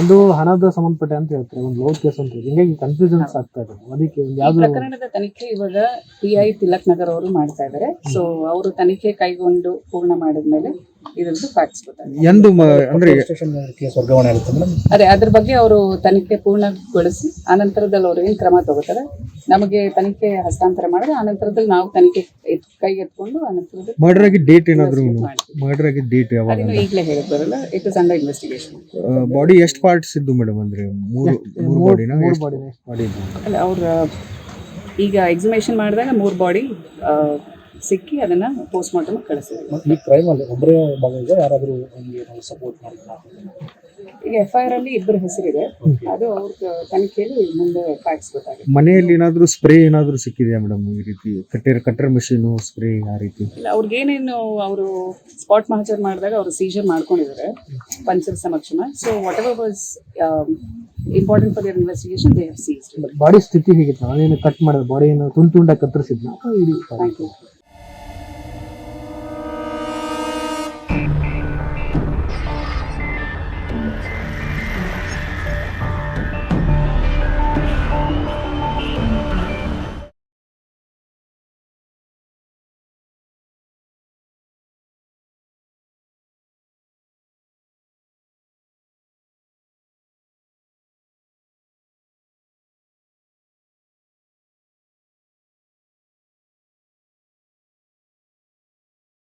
ಒಂದು ಹಣದ ಸಂಬಂಧಪಟ್ಟ ಅಂತ ಹೇಳ್ತಾರೆ ಒಂದು ಲೋನ್ ಕೇಸ್ ಅಂತ ಇದೆ. ಹಿಂಗಾಗಿ ಕನ್ಫ್ಯೂಷನ್ಸ್ ಆಗ್ತಾ ಇದೆ. ಅದಕ್ಕೆ ಒಂದು ಈ ಯಾವ್ದು ಪ್ರಕರಣದ ತನಿಖೆ ಇವಾಗ ಪಿ ಐ ತಿಲಕ್ ನಗರ್ ಅವರು ಮಾಡ್ತಾ ಇದ್ದಾರೆ ಸೊ ಅವರು ತನಿಖೆ ಕೈಗೊಂಡು ಪೂರ್ಣ ಮಾಡಿದ್ಮೇಲೆ ಫ್ಯಾಕ್ಟ್ಸ್ ಗೊತ್ತಾಗುತ್ತೆ ಎಂದು ಅಂದ್ರೆ ಕೇಸ್ ವರ್ಗಾವಣೆ ಆಗುತ್ತೆ ಮೇಡಮ್? ಅದೇ ಅದ್ರ ಬಗ್ಗೆ ಅವರು ತನಿಖೆ ಪೂರ್ಣಗೊಳಿಸಿ ಆನಂತರದಲ್ಲಿ ಅವರು ಏನು ಕ್ರಮ ತಗೋತಾರೆ ನಮಗೆ ತನಿಖೆ ಹಸ್ತಾಂತರ ಮಾಡಿದ್ರೆ ಆನಂತರದಲ್ಲಿ ನಾವು ತನಿಖೆ ಎತ್- ಕೈ ಎತ್ಕೊಂಡು ಆನಂತರದಲ್ಲಿ ಮರ್ಡರ್ ಆಗಿ ಡೇಟ್ ಏನಾದ್ರು ಮರ್ಡರ್ ಆಗಿ ಡೇಟ್ ಯಾವಾಗ ಅದನ್ನು ಈಗಲೇ ಹೇಳಕ್ ಬರಲ್ಲ it is under investigation body ಎಷ್ಟು ಪಾರ್ಟ್ಸ್ ಇದ್ದು ಮೇಡಮ್ ಅಂದ್ರೆ? ಮೂರು ಮೂರು ಬಾಡಿನ ಬಾಡಿ ಅಲ್ಲ ಅವ್ರ ಈಗ ಎಕ್ಸಿಮೇಷನ್ ಮಾಡಿದಾಗ ಮೂರು ಬಾಡಿ ಸಿಕ್ಕಿ ಅದನ್ನ ಪೋಸ್ಟ್ ಮಾರ್ಟಮ್ ಕಳಿಸಿದ್ವಿ ಈ ಕ್ರೈಮ್ ಒಬ್ಬರೇ ಭಾಗ ಇದೆ ಯಾರಾದರೂ ನಮಗೆ ಸಪೋರ್ಟ್ ಮಾಡಿಲ್ಲ ಈಗ ಎಫ್ ಐ ಆರ್ ಅಲ್ಲಿ ಇಬ್ಬರ ಹೆಸರಿದೆ. ಅದು ಅವ್ರ ತನಿಖೆಯಲ್ಲಿ ಮುಂದೆ ಫ್ಯಾಕ್ಟ್ಸ್ ಗೊತ್ತಾಗುತ್ತೆ ಮನೆಯಲ್ಲಿ ಏನಾದರೂ ಸ್ಪ್ರೇ ಏನಾದರೂ ಸಿಕ್ಕಿದೆಯಾ ಮೇಡಮ್ ಈ ರೀತಿ? ಕಟ್ಟರ್ ಕಟ್ಟರ್ ಮೆಷಿನು ಸ್ಪ್ರೇ ಆ ರೀತಿ? ಇಲ್ಲ ಅವ್ರಿಗೇನೇನು ಅವರು ಸ್ಪಾಟ್ ಮಹಚರ್ ಮಾಡಿದಾಗ ಅವರು ಸೀಜರ್ ಮಾಡ್ಕೊಂಡಿದ್ದಾರೆ ಪಂಚರ್ ಸಮಕ್ಷಮ. So whatever was important for your investigation they have seized body ಸ್ಥಿತಿ ಹೇಗಿತ್ತು. ನಾನೇನು ಕಟ್ ಮಾಡಿದ ಬಾಡಿ ಏನು ತುಂಡು ತುಂಡಾಗಿ ಕತ್ತರಿಸಿದ್ನ? ಇಡೀ ಥ್ಯಾಂಕ್ ಯು